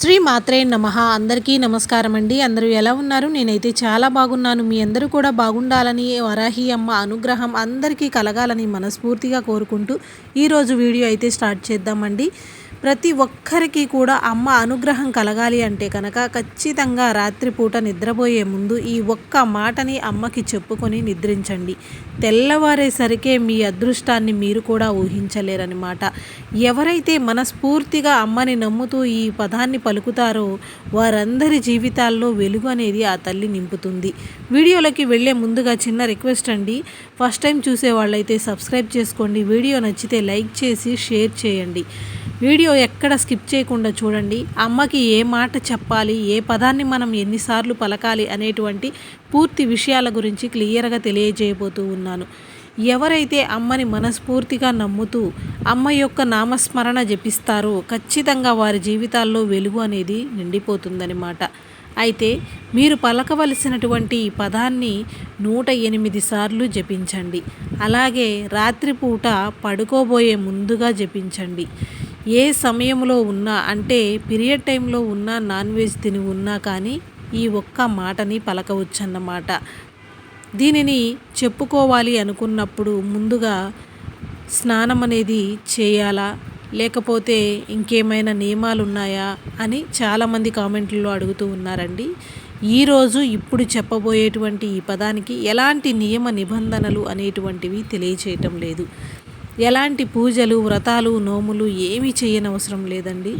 శ్రీ మాత్రే నమ. అందరికీ నమస్కారం అండి. అందరూ ఎలా ఉన్నారు? నేనైతే చాలా బాగున్నాను. మీ అందరూ కూడా బాగుండాలని వరాహి అమ్మ అనుగ్రహం అందరికీ కలగాలని మనస్ఫూర్తిగా కోరుకుంటూ ఈరోజు వీడియో అయితే స్టార్ట్ చేద్దామండి. ప్రతి ఒక్కరికి కూడా అమ్మ అనుగ్రహం కలగాలి అంటే కనుక ఖచ్చితంగా రాత్రిపూట నిద్రపోయే ముందు ఈ ఒక్క మాటని అమ్మకి చెప్పుకొని నిద్రించండి. తెల్లవారేసరికే మీ అదృష్టాన్ని మీరు కూడా ఊహించలేరనమాట ఎవరైతే మనస్ఫూర్తిగా అమ్మని నమ్ముతూ ఈ పదాన్ని పలుకుతారో వారందరి జీవితాల్లో వెలుగు అనేది ఆ తల్లి నింపుతుంది. వీడియోలోకి వెళ్ళే ముందుగా చిన్న రిక్వెస్ట్ అండి. ఫస్ట్ టైం చూసే వాళ్ళైతే సబ్స్క్రైబ్ చేసుకోండి. వీడియో నచ్చితే లైక్ చేసి షేర్ చేయండి. వీడియో ఎక్కడ స్కిప్ చేయకుండా చూడండి. అమ్మకి ఏ మాట చెప్పాలి? ఏ పదాన్ని మనం ఎన్నిసార్లు పలకాలి? అనేటువంటి పూర్తి విషయాల గురించి క్లియర్గా తెలియజేయబోతూ ఉన్నాను. ఎవరైతే అమ్మని మనస్ఫూర్తిగా నమ్ముతూ అమ్మ యొక్క నామస్మరణ జపిస్తారో ఖచ్చితంగా వారి జీవితాల్లో వెలుగు అనేది నిండిపోతుందన్నమాట. అయితే మీరు పలకవలసినటువంటి ఈ పదాన్ని నూట ఎనిమిది సార్లు జపించండి. అలాగే రాత్రిపూట పడుకోబోయే ముందుగా జపించండి. ఏ సమయంలో ఉన్నా అంటే పీరియడ్ టైంలో ఉన్నా నాన్ వెజ్ తిని ఉన్నా కానీ ఈ ఒక్క మాటని పలకవచ్చన్నమాట. దీనిని చెప్పుకోవాలి అనుకున్నప్పుడు ముందుగా స్నానం అనేది చేయాలా? లేకపోతే ఇంకేమైనా నియమాలు ఉన్నాయా అని చాలామంది కామెంట్లలో అడుగుతూ ఉన్నారండి. ఈరోజు ఇప్పుడు చెప్పబోయేటువంటి ఈ పదానికి ఎలాంటి నియమ నిబంధనలు అనేటువంటివి తెలియచేయటం లేదు. ఎలాంటి పూజలు వ్రతాలు నోములు ఏమీ చేయనవసరం లేదండి.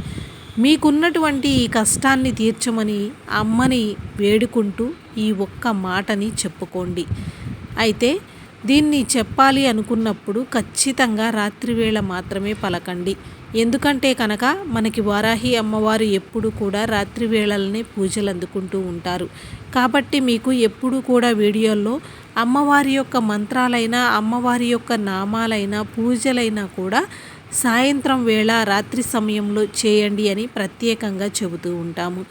మీకున్నటువంటి ఈ కష్టాన్ని తీర్చమని అమ్మని వేడుకుంటూ ఈ ఒక్క మాటని చెప్పుకోండి. అయితే దీన్ని చెప్పాలి అనుకున్నప్పుడు ఖచ్చితంగా రాత్రివేళ మాత్రమే పలకండి. ఎందుకంటే కనుక మనకి వారాహి అమ్మవారు ఎప్పుడు కూడా రాత్రి వేళలనే పూజలు అందుకుంటూ ఉంటారు. కాబట్టి మీకు ఎప్పుడు కూడా వీడియోల్లో అమ్మవారి యొక్క మంత్రాలైనా అమ్మవారి యొక్క నామాలైనా పూజలైనా కూడా సాయంత్రం వేళ రాత్రి సమయంలో చేయండి అని ప్రత్యేకంగా చెబుతూ ఉంటాము.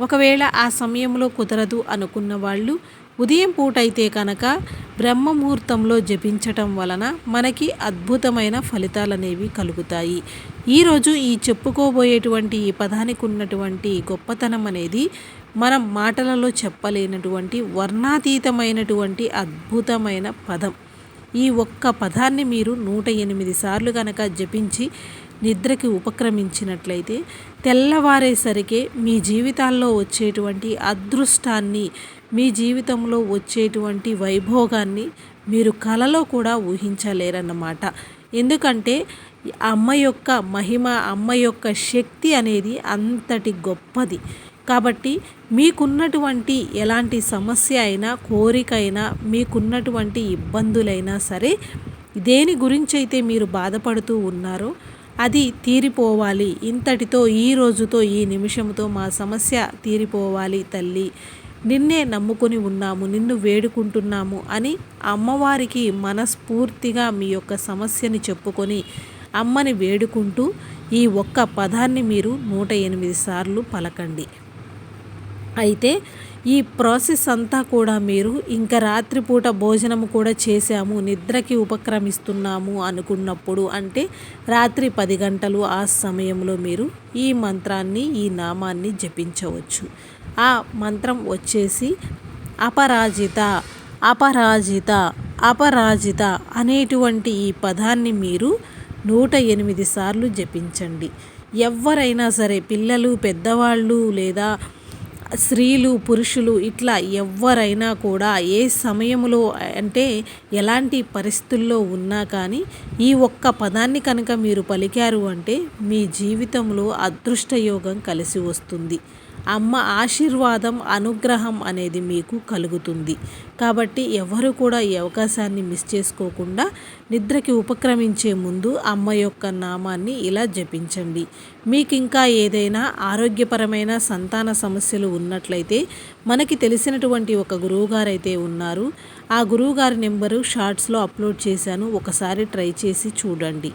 ఒకవేళ ఆ సమయంలో కుదరదు అనుకున్న వాళ్ళు ఉదయం పూట అయితే కనుక బ్రహ్మముహూర్తంలో జపించటం వలన మనకి అద్భుతమైన ఫలితాలనేవి కలుగుతాయి. ఈరోజు ఈ చెప్పుకోబోయేటువంటి ఈ పదానికి ఉన్నటువంటి గొప్పతనం అనేది మనం మాటలలో చెప్పలేనటువంటి వర్ణాతీతమైనటువంటి అద్భుతమైన పదం. ఈ ఒక్క పదాన్ని మీరు నూట ఎనిమిది సార్లు కనుక జపించి నిద్రకి ఉపక్రమించినట్లయితే తెల్లవారేసరికే మీ జీవితాల్లో వచ్చేటువంటి అదృష్టాన్ని మీ జీవితంలో వచ్చేటువంటి వైభోగాన్ని మీరు కలలో కూడా ఊహించలేరన్నమాట. ఎందుకంటే అమ్మ యొక్క మహిమ అమ్మ యొక్క శక్తి అనేది అంతటి గొప్పది. కాబట్టి మీకున్నటువంటి ఎలాంటి సమస్య అయినా కోరిక అయినా మీకున్నటువంటి ఇబ్బందులైనా సరే దేని గురించి అయితే మీరు బాధపడుతూ ఉన్నారో అది తీరిపోవాలి. ఇంతటితో ఈ రోజుతో ఈ నిమిషంతో మా సమస్య తీరిపోవాలి తల్లి. నిన్నే నమ్ముకొని ఉన్నాము నిన్ను వేడుకుంటున్నాము అని అమ్మవారికి మనస్ఫూర్తిగా మీ యొక్క సమస్యని చెప్పుకొని అమ్మని వేడుకుంటూ ఈ ఒక్క పదాన్ని మీరు నూట ఎనిమిది సార్లు పలకండి. అయితే ఈ ప్రాసెస్ అంతా కూడా మీరు ఇంకా రాత్రిపూట భోజనం కూడా చేశాము నిద్రకి ఉపక్రమిస్తున్నాము అనుకున్నప్పుడు అంటే రాత్రి పది గంటలు ఆ సమయంలో మీరు ఈ మంత్రాన్ని ఈ నామాన్ని జపించవచ్చు. ఆ మంత్రం వచ్చేసి అపరాజిత అపరాజిత అపరాజిత అనేటువంటి ఈ పదాన్ని మీరు నూట ఎనిమిది సార్లు జపించండి. ఎవరైనా సరే పిల్లలు పెద్దవాళ్ళు లేదా స్త్రీలు పురుషులు ఇట్లా ఎవరైనా కూడా ఏ సమయంలో అంటే ఎలాంటి పరిస్థితుల్లో ఉన్నా కానీ ఈ ఒక్క పదాన్ని కనుక మీరు పలికారు అంటే మీ జీవితంలో అదృష్టయోగం కలిసి వస్తుంది. అమ్మ ఆశీర్వాదం అనుగ్రహం అనేది మీకు కలుగుతుంది. కాబట్టి ఎవరు కూడా ఈ అవకాశాన్ని మిస్ చేసుకోకుండా నిద్రకి ఉపక్రమించే ముందు అమ్మ యొక్క నామాన్ని ఇలా జపించండి. మీకు ఇంకా ఏదైనా ఆరోగ్యపరమైన సంతాన సమస్యలు ఉన్నట్లయితే మనకి తెలిసినటువంటి ఒక గురువుగారు అయితే ఉన్నారు. ఆ గురువుగారి నెంబరు షార్ట్స్లో అప్లోడ్ చేశాను. ఒకసారి ట్రై చేసి చూడండి.